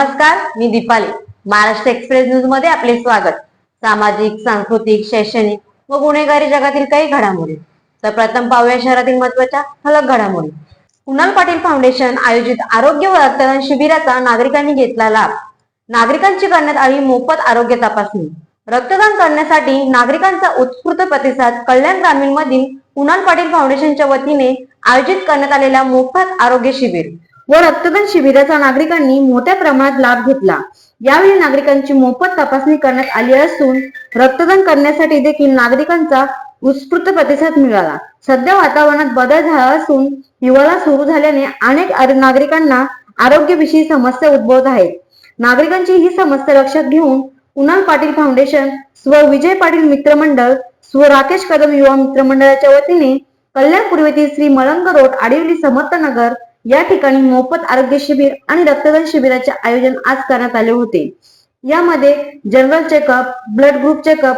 मी Deepali. Maharashtra express न्यूजमध्ये आपले स्वागत. सामाजिक सांस्कृतिक शैक्षणिक व गुन्हेगारी जगातील काही घडामोडी. तर प्रथम पाहूया शहरातील महत्त्वाच्या ठळक घडामोडी. कुणाल पाटील फाउंडेशन आयोजित आरोग्य व रक्तदान शिबिराचा नागरिकांनी घेतला लाभ. नागरिकांची करण्यात आली मोफत आरोग्य तपासणी. रक्तदान करण्यासाठी नागरिकांचा उत्स्फूर्त प्रतिसाद कल्याण ग्रामीण मधील कुणाल पाटील फाउंडेशनच्या वतीने आयोजित करण्यात आलेल्या मोफत आरोग्य शिबिर. व रक्तदान शिबिराचा नागरिकांनी मोठ्या प्रमाणात लाभ घेतला. यावेळी नागरिकांची मोफत तपासणी करण्यात आली असून रक्तदान करण्यासाठी देखील नागरिकांचा उत्स्फूर्त प्रतिसाद मिळाला. सध्या वातावरणात बदल झाला असून हिवाळा सुरू झाल्याने अनेक नागरिकांना आरोग्यविषयी समस्या उद्भवत आहेत. नागरिकांची ही समस्या लक्षात घेऊन कुणाल पाटील फाउंडेशन स्व विजय पाटील मित्रमंडळ स्व राकेश कदम युवा मित्रमंडळाच्या वतीने कल्याण पूर्वेतील श्री मलंग रोड आडिवली समर्थनगर या ठिकाणी मोफत आरोग्य शिबिर आणि रक्तदान शिबिराचे आयोजन आज करण्यात आले होते. यामध्ये general checkup blood group checkup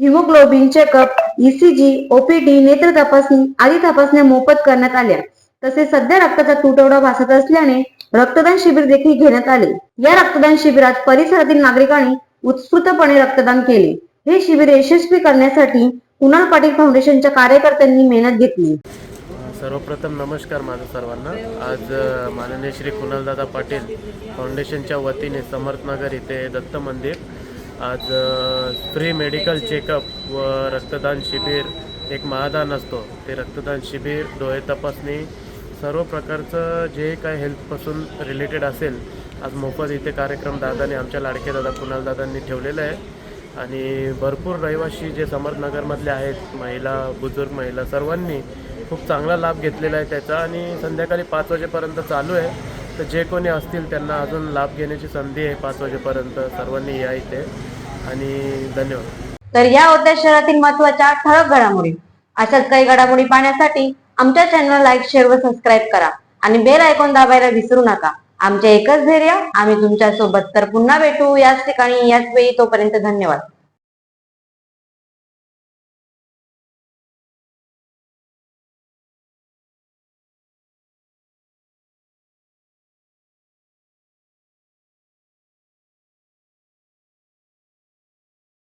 haemoglobin checkup ECG OPD नेत्र तपासणी आदी तपासण्या मोफत करण्यात आल्या. तसेच सध्या रक्ताचा तुटवडा भासत असल्याने रक्तदान शिबिर देखील घेण्यात आले. या रक्तदान शिबिरात परिसरातील नागरिकांनी उत्स्फूर्तपणे रक्तदान केले. हे शिबिर यशस्वी करण्यासाठी कुणाल पाटील फाउंडेशनच्या कार्यकर्त्यांनी मेहनत घेतली. सर्वप्रथम नमस्कार माझं सर्वांना. आज माननीय श्री कुणालदादा पाटील फाउंडेशनच्या वतीने समर्थनगर इथे दत्त मंदिर. आज फ्री मेडिकल चेकअप व रक्तदान शिबिर एक महादान असतो. ते रक्तदान शिबिर डोळे तपासणी सर्व प्रकारचं जे काय हेल्थपासून रिलेटेड असेल आज मोफत इथे कार्यक्रम दादाने आमच्या लाडके दादा कुणालदादांनी ठेवलेला आहे. आणि भरपूर रहिवासी जे समर्थनगरमधले आहेत महिला बुजुर्ग महिला सर्वांनी खूप चांगला लाभ घेतलेला आहे त्याचा आणि संध्याकाळी पाच वाजेपर्यंत चालू आहे. तर जे कोणी असतील त्यांना अजून लाभ घेण्याची संधी आहे पाच वाजेपर्यंत. सर्वांनी या इथे. आणि धन्यवाद. तर या होत्या शहरातील महत्त्वाच्या ठळक घडामोडी अशाच काही घडामोडी पाहण्यासाठी आमच्या चॅनल लाईक शेअर व सबस्क्राईब करा आणि बेल ऐकून दाबायला विसरू नका. आमचे एकच धैर्य आम्ही तुमच्यासोबत तर पुन्हा भेटू. याच ठिकाणी याच वेळी तोपर्यंत धन्यवाद.